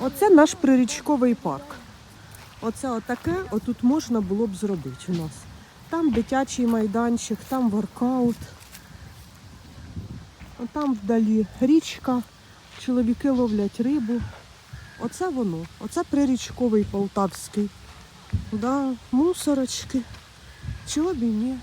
Оце наш прирічковий парк. Оце отаке отут можна було б зробити у нас. Там дитячий майданчик, там воркаут. Там вдалі річка, чоловіки ловлять рибу. Оце воно, оце прирічковий полтавський. Да, мусорочки. Чого б і ні?